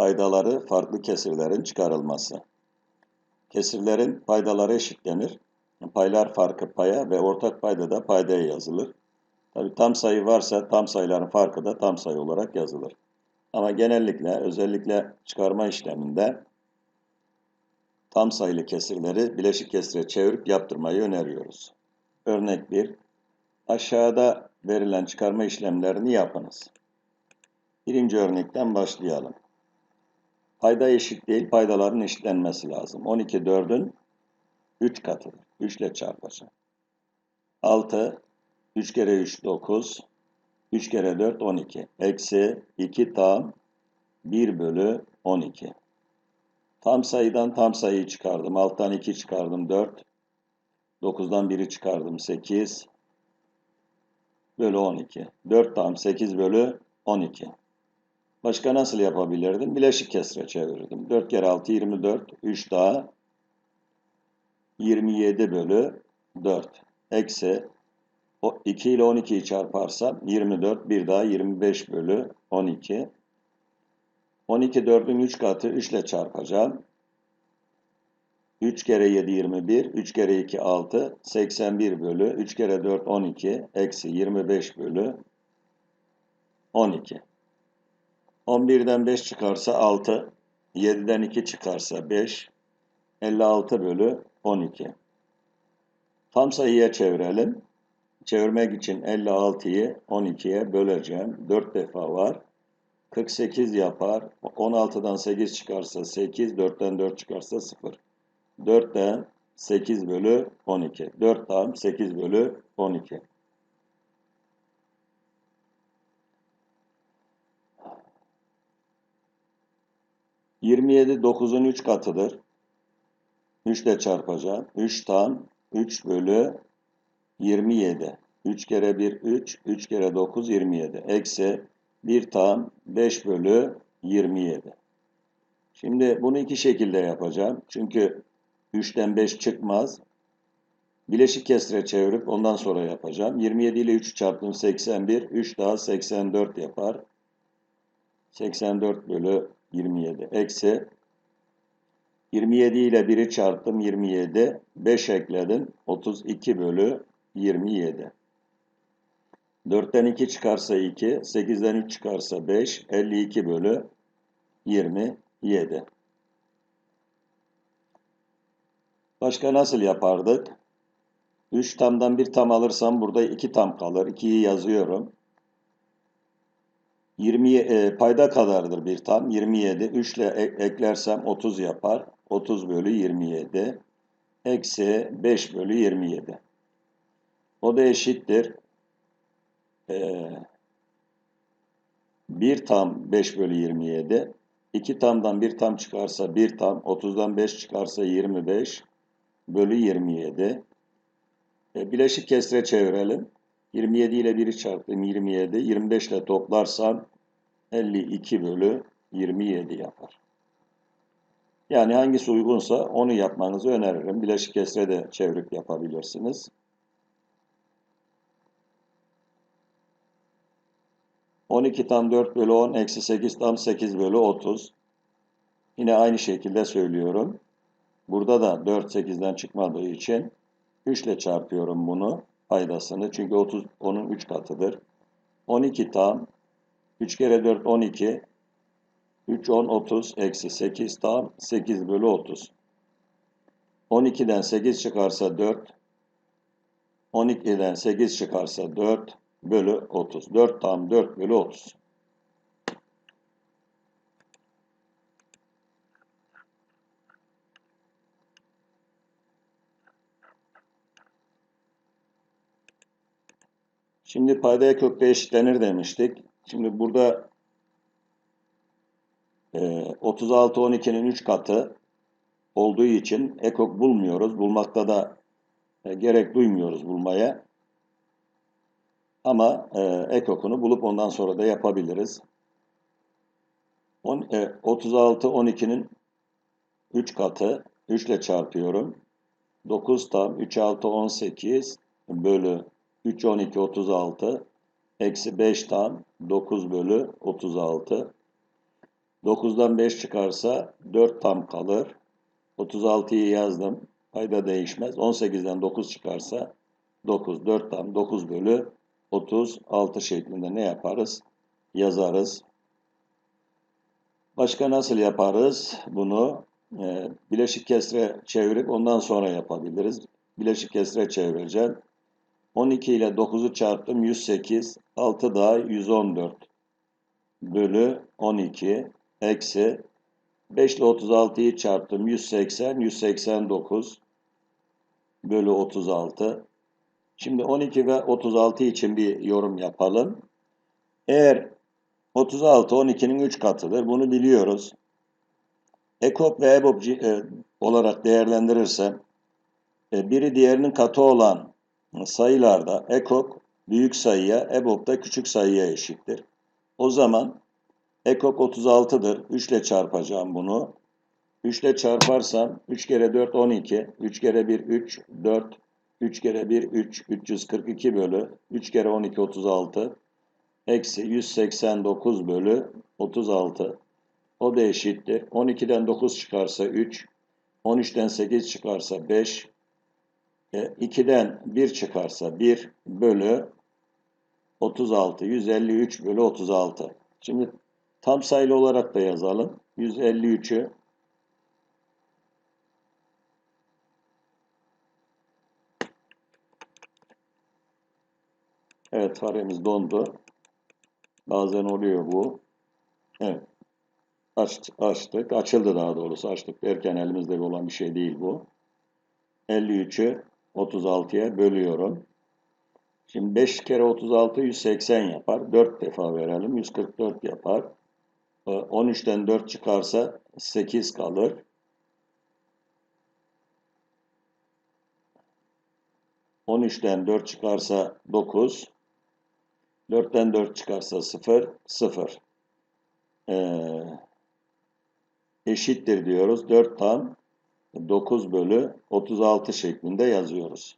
Paydaları farklı kesirlerin çıkarılması. Kesirlerin paydaları eşitlenir. Paylar farkı paya ve ortak payda da paydaya yazılır. Tabi tam sayı varsa tam sayıların farkı da tam sayı olarak yazılır. Ama genellikle özellikle çıkarma işleminde tam sayılı kesirleri bileşik kesire çevirip yaptırmayı öneriyoruz. Örnek 1. Aşağıda verilen çıkarma işlemlerini yapınız. Birinci örnekten başlayalım. Payda eşit değil, paydaların eşitlenmesi lazım. 12 4'ün 3 katıdır. 3 ile çarpacağım. 6, 3 kere 3 9, 3 kere 4 12. Eksi 2 tam 1 bölü 12. Tam sayıdan tam sayıyı çıkardım. Alttan 2 çıkardım 4. 9'dan 1'i çıkardım 8 bölü 12. 4 tam 8 bölü 12. Başka nasıl yapabilirdim? Bileşik kesre çevirirdim. 4 kere 6 24. 3 daha 27 bölü 4. Eksi 2 ile 12'yi çarparsam 24. Bir daha 25 bölü 12. 12 4'ün 3 katı 3 ile çarpacağım. 3 kere 7 21, 3 kere 2 6, 81 bölü 3 kere 4 12, eksi 25 bölü 12. 11'den 5 çıkarsa 6, 7'den 2 çıkarsa 5, 56 bölü 12. Tam sayıya çevirelim. Çevirmek için 56'yı 12'ye böleceğim. 4 defa var. 48 yapar. 16'dan 8 çıkarsa 8, 4'ten 4 çıkarsa 0. 4'ten 8 bölü 12. 4 tam 8 bölü 12. Yirmi yedi dokuzun üç katıdır. 3 ile çarpacağım. 3 tam 3 bölü 27. 3 kere 1 3, 3 kere 9 27. Eksi 1 tam 5 bölü 27. Şimdi bunu iki şekilde yapacağım. Çünkü 3'ten 5 çıkmaz. Bileşik kesre çevirip ondan sonra yapacağım. 27 ile 3 çarptım 81. 3 daha 84 yapar. 84 bölü 27. Eksi 27 ile 1'i çarptım 27. 5 ekledim. 32 bölü 27. 4'ten 2 çıkarsa 2. 8'den 3 çıkarsa 5. 52 bölü 27. Başka nasıl yapardık? 3 tamdan bir tam alırsam burada 2 tam kalır. 2'yi yazıyorum. 20 e, payda kadardır bir tam. 27. 3 ile e, eklersem 30 yapar. 30 bölü 27. Eksi 5 bölü 27. O da eşittir. Ee, 1 tam 5 bölü 27. 2 tamdan 1 tam çıkarsa 1 tam. 30'dan 5 çıkarsa 25 bölü 27. E, bileşik kesre çevirelim. 27 ile 1'i çarptım 27. 25 ile toplarsam 52 bölü 27 yapar. Yani hangisi uygunsa onu yapmanızı öneririm. Bileşik kesre de çevirip yapabilirsiniz. On iki tam 4 bölü 10 eksi 8 tam 8 bölü 30. Yine aynı şekilde söylüyorum. Burada da 4 8'den çıkmadığı için 3 ile çarpıyorum bunu paydasını. Çünkü 30 onun 3 katıdır. 12 tam 3 kere 4 12 3 10 30 eksi 8 tam 8 bölü 30. 12'den 8 çıkarsa 4 12'den 8 çıkarsa 4 bölü 30. 4 tam 4 bölü 30. Şimdi paydaya kökte eşitlenir demiştik. Şimdi burada e, 36 12'nin 3 katı olduğu için ekok bulmuyoruz. Bulmakta da e, gerek duymuyoruz bulmaya. Ama e, ekokunu bulup ondan sonra da yapabiliriz. On, e, 36 12'nin 3 katı 3 ile çarpıyorum. 9 tam 3 6 18 bölü 3, 12, 36. Eksi 5 tam 9 bölü 36. 9'dan 5 çıkarsa 4 tam kalır. 36'yı yazdım. Payda değişmez. 18'den 9 çıkarsa 9, 4 tam 9 bölü 36 şeklinde ne yaparız? Yazarız. Başka nasıl yaparız bunu? Ee, bileşik kesre çevirip ondan sonra yapabiliriz. Bileşik kesre çevireceğim. 12 ile 9'u çarptım 108. 6 daha 114 bölü 12 eksi 5 ile 36'yı çarptım 180 189 bölü 36. Şimdi 12 ve 36 için bir yorum yapalım. Eğer 36 12'nin 3 katıdır. Bunu biliyoruz. EKOP ve EBOB e, olarak değerlendirirsem e, biri diğerinin katı olan sayılarda EKOK büyük sayıya, EBOB da küçük sayıya eşittir. O zaman EKOK 36'dır. 3 ile çarpacağım bunu. 3 ile çarparsam 3 kere 4 12, 3 kere 1 3, 4, 3 kere 1 3, 342 bölü 3 kere 12 36, eksi 189 bölü 36. O da eşittir. 12'den 9 çıkarsa 3, 13'ten 8 çıkarsa 5, 2'den 1 çıkarsa 1 bölü 36, 153 bölü 36. Şimdi tam sayılı olarak da yazalım. 153'ü Evet faremiz dondu. Bazen oluyor bu. Evet. Açtık, açtık. Açıldı daha doğrusu. Açtık derken elimizde olan bir şey değil bu. 53'ü 36'ya bölüyorum. Şimdi 5 kere 36 180 yapar. 4 defa verelim. 144 yapar. 13'ten 4 çıkarsa 8 kalır. On üçten dört çıkarsa dokuz. Dörtten dört çıkarsa sıfır. Sıfır. Ee, eşittir diyoruz. Dört tam 9 bölü 36 şeklinde yazıyoruz.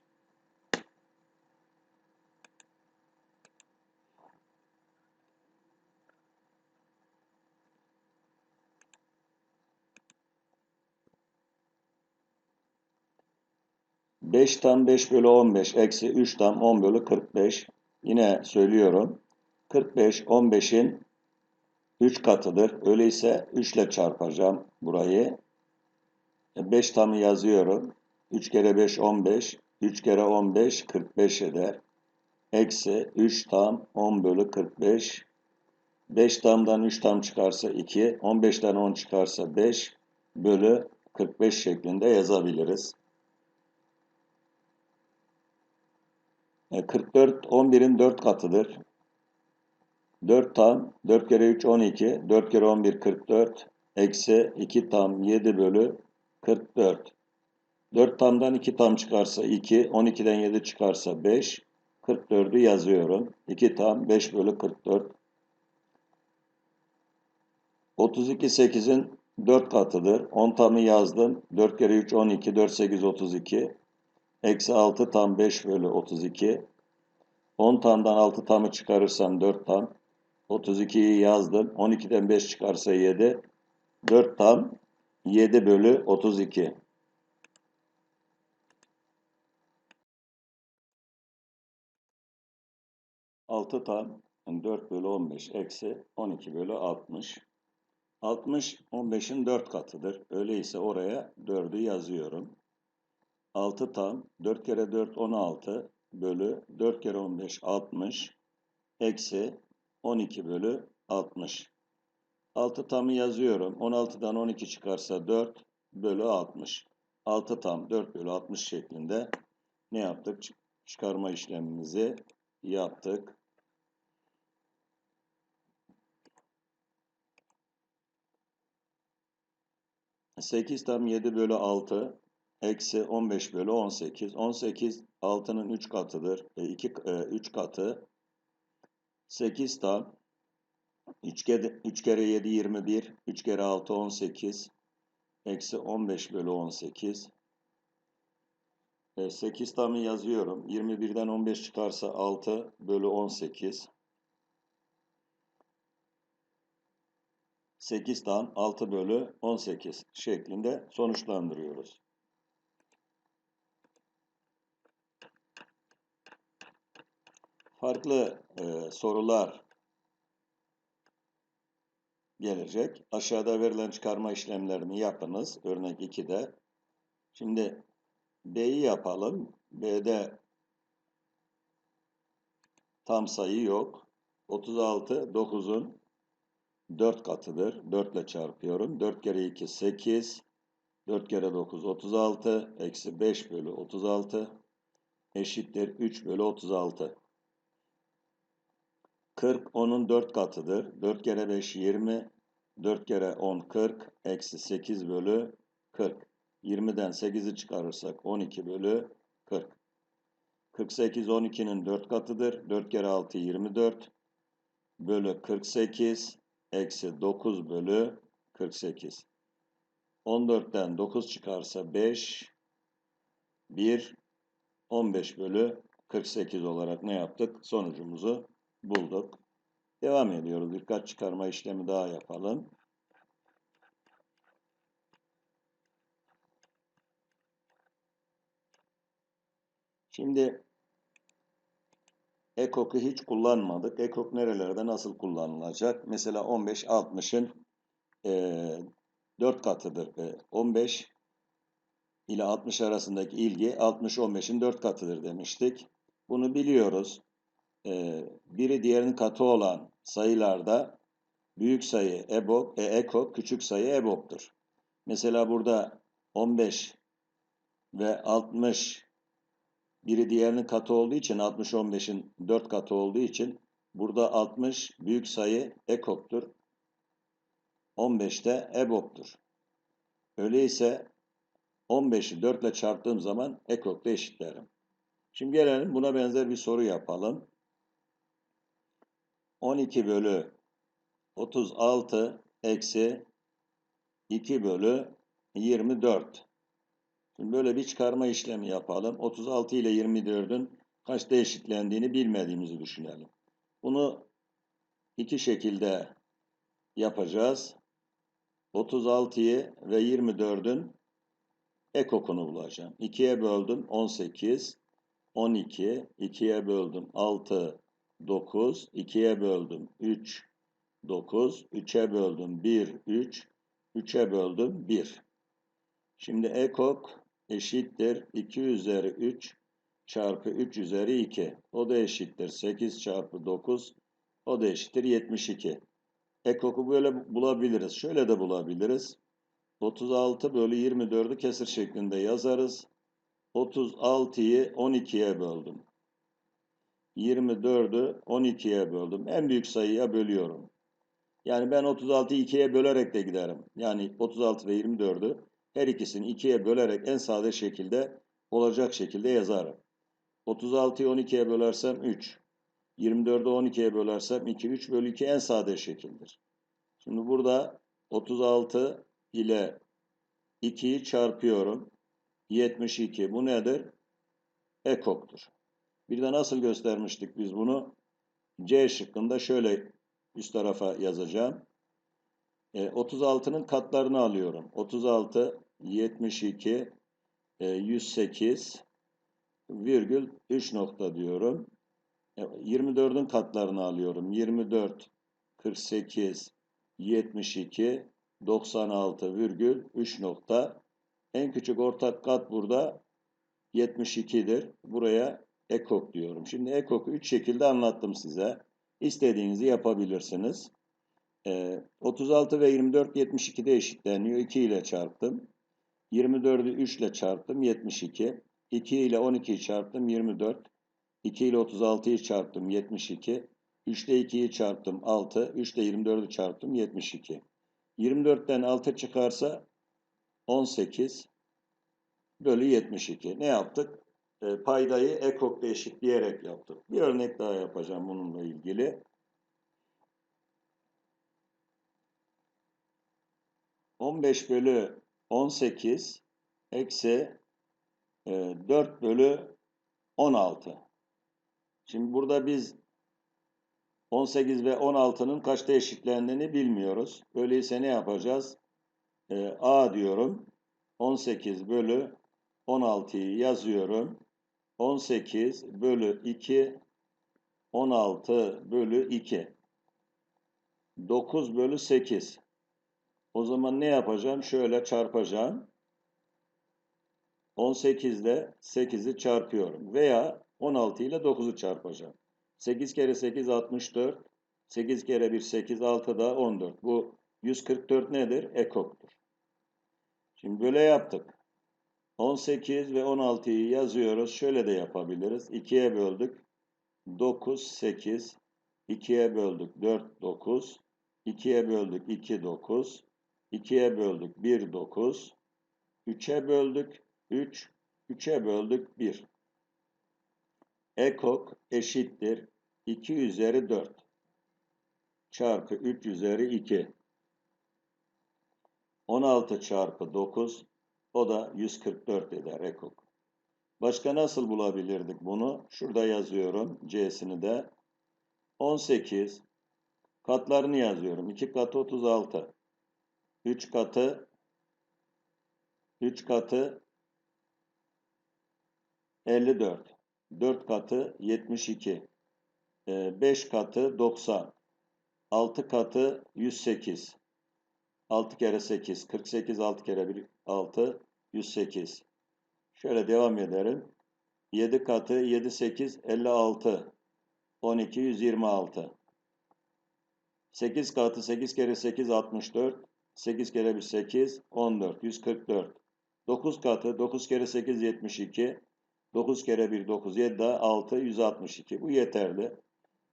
Beş tam 5 bölü 15 eksi 3 tam 10 bölü 45. Yine söylüyorum. 45 15'in 3 katıdır. Öyleyse 3 ile çarpacağım burayı. 5 e, tamı yazıyorum. 3 kere 5 15. 3 kere 15 45 eder. Eksi 3 tam 10 bölü 45. 5 tamdan 3 tam çıkarsa 2. 15'ten 10 çıkarsa 5 bölü 45 şeklinde yazabiliriz. 44 e, 11'in 4 katıdır. 4 tam 4 kere 3 12 4 kere 11 44 eksi 2 tam 7 bölü 44. 4 tamdan 2 tam çıkarsa 2, 12'den 7 çıkarsa 5, 44'ü yazıyorum. 2 tam 5 bölü 44. 32 8'in 4 katıdır. 10 tamı yazdım. 4 kere 3 12, 4 8 32. Eksi 6 tam 5 bölü 32. 10 tamdan 6 tamı çıkarırsam 4 tam. 32'yi yazdım. 12'den 5 çıkarsa 7. 4 tam 7 bölü 32. Altı tam 4 bölü 15 eksi 12 bölü 60. 60 15'in 4 katıdır. Öyleyse oraya 4'ü yazıyorum. 6 tam 4 kere 4 16 bölü 4 kere 15 60 eksi 12 bölü 60. 6 tamı yazıyorum. 16'dan 12 çıkarsa 4 bölü 60. 6 tam 4 bölü 60 şeklinde ne yaptık? Çıkarma işlemimizi yaptık. Sekiz tam 7 bölü 6 eksi 15 bölü 18. 18 6'nın 3 katıdır. E, 2, e, 3 katı. 8 tam 3 kere, 3 kere 7 21, 3 kere 6 18, eksi 15 bölü 18. E, 8 tamı yazıyorum. 21'den 15 çıkarsa 6 bölü 18. 8 tam 6 bölü 18 şeklinde sonuçlandırıyoruz. Farklı e, sorular gelecek. Aşağıda verilen çıkarma işlemlerini yapınız. Örnek 2'de. Şimdi B'yi yapalım. B'de tam sayı yok. 36 9'un 4 katıdır. 4 ile çarpıyorum. 4 kere 2 8. 4 kere 9 36. Eksi 5 bölü 36. Eşittir 3 bölü 36. 40 10'un 4 katıdır. 4 kere 5 20. 4 kere 10 40. Eksi 8 bölü 40. 20'den 8'i çıkarırsak 12 bölü 40. 48 12'nin 4 katıdır. 4 kere 6 24 bölü 48 eksi 9 bölü 48. 14'ten 9 çıkarsa 5 1 15 bölü 48 olarak ne yaptık? Sonucumuzu bulduk. Devam ediyoruz. Birkaç çıkarma işlemi daha yapalım. Şimdi EKOK'u hiç kullanmadık. EKOK nerelerde nasıl kullanılacak? Mesela 15 60'ın e, 4 katıdır. E, 15 ile 60 arasındaki ilgi 60 15'in 4 katıdır demiştik. Bunu biliyoruz. E, biri diğerinin katı olan sayılarda büyük sayı EBOB, e, EKOK, küçük sayı EBOB'dur. Mesela burada 15 ve 60 biri diğerinin katı olduğu için 60 15'in 4 katı olduğu için burada 60 büyük sayı ekoktur. 15 de eboptur. Öyleyse 15'i 4 ile çarptığım zaman ekokla eşitlerim. Şimdi gelelim buna benzer bir soru yapalım. 12 bölü 36 eksi 2 bölü 24. Şimdi böyle bir çıkarma işlemi yapalım. 36 ile 24'ün kaçta eşitlendiğini bilmediğimizi düşünelim. Bunu iki şekilde yapacağız. 36'yı ve 24'ün ekokunu bulacağım. 2'ye böldüm 18, 12, 2'ye böldüm 6, 9, 2'ye böldüm 3, 9, 3'e böldüm 1, 3, 3'e böldüm 1. Şimdi ekok eşittir 2 üzeri 3 çarpı 3 üzeri 2. O da eşittir 8 çarpı 9. O da eşittir 72. Ekoku böyle bulabiliriz. Şöyle de bulabiliriz. 36 bölü 24'ü kesir şeklinde yazarız. 36'yı 12'ye böldüm. 24'ü 12'ye böldüm. En büyük sayıya bölüyorum. Yani ben 36'yı 2'ye bölerek de giderim. Yani 36 ve 24'ü her ikisini ikiye bölerek en sade şekilde olacak şekilde yazarım. 36'yı 12'ye bölersem 3. 24'ü 12'ye bölersem 2. 3 bölü 2 en sade şekildir. Şimdi burada 36 ile 2'yi çarpıyorum. 72. Bu nedir? Ekoktur. Bir de nasıl göstermiştik biz bunu? C şıkkında şöyle üst tarafa yazacağım. E, 36'nın katlarını alıyorum. 36, 72, e, 108, virgül 3 nokta diyorum. E, 24'ün katlarını alıyorum. 24, 48, 72, 96 virgül 3 nokta. En küçük ortak kat burada 72'dir. Buraya ekok diyorum. Şimdi ekok'u 3 şekilde anlattım size. İstediğinizi yapabilirsiniz. E, 36 ve 24 72'de eşitleniyor. 2 ile çarptım. 24'ü 3 ile çarptım. 72. 2 ile 12'yi çarptım. 24. 2 ile 36'yı çarptım. 72. 3 ile 2'yi çarptım. 6. 3 ile 24'ü çarptım. 72. 24'ten 6 çıkarsa 18 bölü 72. Ne yaptık? E, paydayı ekokla eşitleyerek yaptık. Bir örnek daha yapacağım bununla ilgili. 15 bölü 18 eksi 4 e, bölü 16. Şimdi burada biz 18 ve 16'nın kaçta eşitlendiğini bilmiyoruz. Öyleyse ne yapacağız? Ee, A diyorum. 18 bölü 16'yı yazıyorum. 18 bölü 2 16 bölü 2 9 bölü 8 o zaman ne yapacağım? Şöyle çarpacağım. 18 ile 8'i çarpıyorum. Veya 16 ile 9'u çarpacağım. 8 kere 8 64. 8 kere 1 8 6 da 14. Bu 144 nedir? Ekoktur. Şimdi böyle yaptık. 18 ve 16'yı yazıyoruz. Şöyle de yapabiliriz. 2'ye böldük. 9, 8. 2'ye böldük. 4, 9. 2'ye böldük. 2, 9. 2'ye böldük. 1, 9. 3'e böldük. 3. 3'e böldük. 1. Ekok eşittir. 2 üzeri 4. Çarpı 3 üzeri 2. 16 çarpı 9. O da 144 eder ekok. Başka nasıl bulabilirdik bunu? Şurada yazıyorum C'sini de. 18 katlarını yazıyorum. 2 katı 36. 3 katı 3 katı 54. 4 katı 72. 5 katı 90. 6 katı 108. 6 kere 8 48 6 kere 1 6 108. Şöyle devam ederim. 7 katı 7 8 56 12 126. 8 katı 8 kere 8 64 8 kere 1 8 14 144. 9 katı 9 kere 8 72 9 kere 1 9 7 daha 6 162. Bu yeterli.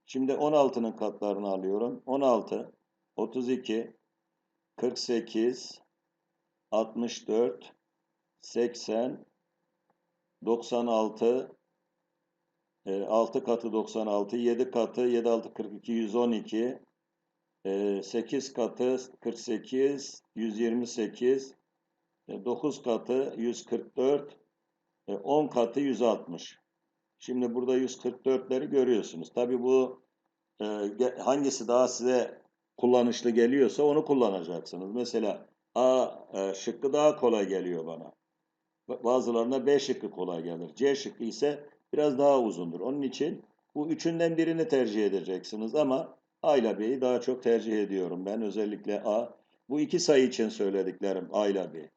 Şimdi 16'nın katlarını alıyorum. 16 32 48 64 80 96 6 katı 96 7 katı 7 6 42 112 8 katı 48 128 9 katı 144 10 katı 160 şimdi burada 144'leri görüyorsunuz. Tabi bu e, hangisi daha size kullanışlı geliyorsa onu kullanacaksınız mesela A e, şıkkı daha kolay geliyor bana Bazılarına B şıkkı kolay gelir. C şıkkı ise biraz daha uzundur. Onun için bu üçünden birini tercih edeceksiniz ama A ile B'yi daha çok tercih ediyorum. Ben özellikle A. Bu iki sayı için söylediklerim A ile B.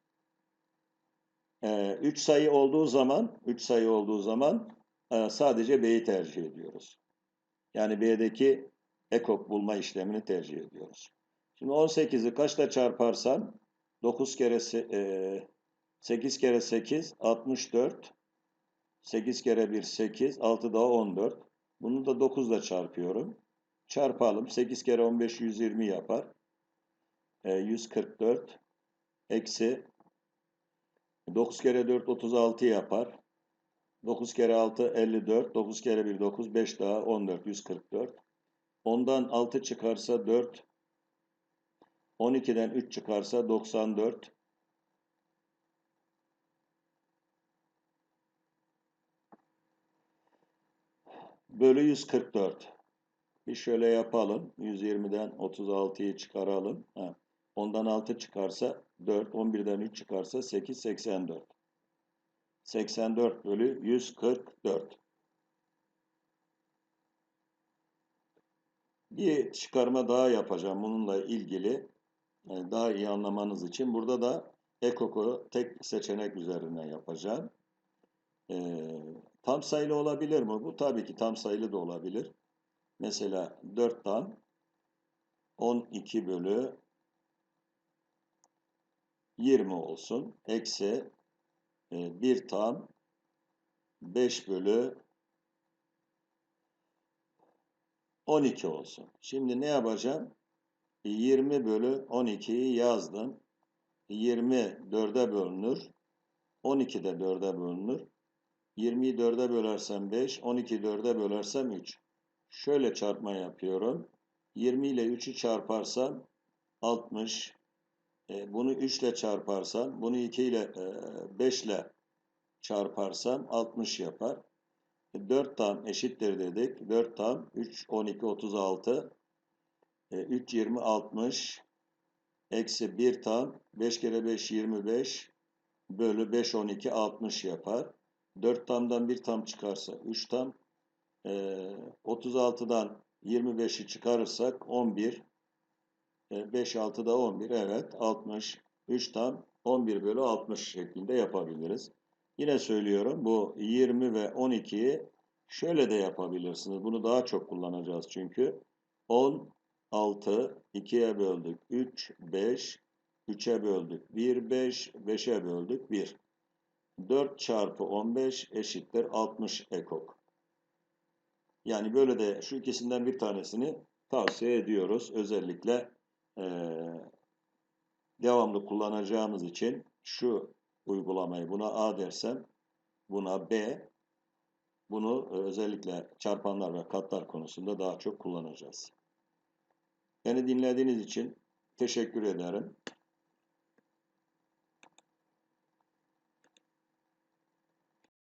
Ee, üç sayı olduğu zaman, üç sayı olduğu zaman e, sadece B'yi tercih ediyoruz. Yani B'deki ekok bulma işlemini tercih ediyoruz. Şimdi 18'i kaçla çarparsam 9 kere e, 8 kere 8 64. 8 kere 1 8. 6 daha 14. Bunu da 9 ile çarpıyorum. Çarpalım. 8 kere 15 120 yapar. E, 144. Eksi 9 kere 4 36 yapar. 9 kere 6 54. 9 kere 1 9. 5 daha 14 144. Ondan 6 çıkarsa 4. 12'den 3 çıkarsa 94. bölü 144. Bir şöyle yapalım. 120'den 36'yı çıkaralım. Ha. Ondan 6 çıkarsa 4, 11'den 3 çıkarsa 8, 84. 84 bölü 144. Bir çıkarma daha yapacağım bununla ilgili. Yani daha iyi anlamanız için. Burada da ekoku tek seçenek üzerinden yapacağım. Ee, tam sayılı olabilir mi bu? Tabii ki tam sayılı da olabilir. Mesela 4 tam 12 bölü 20 olsun. Eksi e, 1 tam 5 bölü 12 olsun. Şimdi ne yapacağım? 20 bölü 12'yi yazdım. 20 4'e bölünür. 12 de 4'e bölünür. 20'yi 4'e bölersem 5, 12'yi 4'e bölersem 3. Şöyle çarpma yapıyorum. 20 ile 3'ü çarparsam 60. E, bunu 3 ile çarparsam, bunu 2 ile e, 5 ile çarparsam 60 yapar. 4 tam eşittir dedik. 4 tam 3, 12, 36. E, 3, 20, 60. Eksi 1 tam 5 kere 5, 25. Bölü 5, 12, 60 yapar. 4 tamdan 1 tam çıkarsa 3 tam. E, 36'dan 25'i çıkarırsak 11. E, 5, 6 da 11. Evet 60. 3 tam 11 bölü 60 şeklinde yapabiliriz. Yine söylüyorum bu 20 ve 12'yi şöyle de yapabilirsiniz. Bunu daha çok kullanacağız çünkü. 10, 6, 2'ye böldük 3, 5, 3'e böldük 1, 5, 5'e böldük 1. 4 çarpı 15 eşittir 60 ekok. Yani böyle de şu ikisinden bir tanesini tavsiye ediyoruz. Özellikle eee devamlı kullanacağımız için şu uygulamayı buna A dersem buna B bunu e, özellikle çarpanlar ve katlar konusunda daha çok kullanacağız. Beni dinlediğiniz için teşekkür ederim.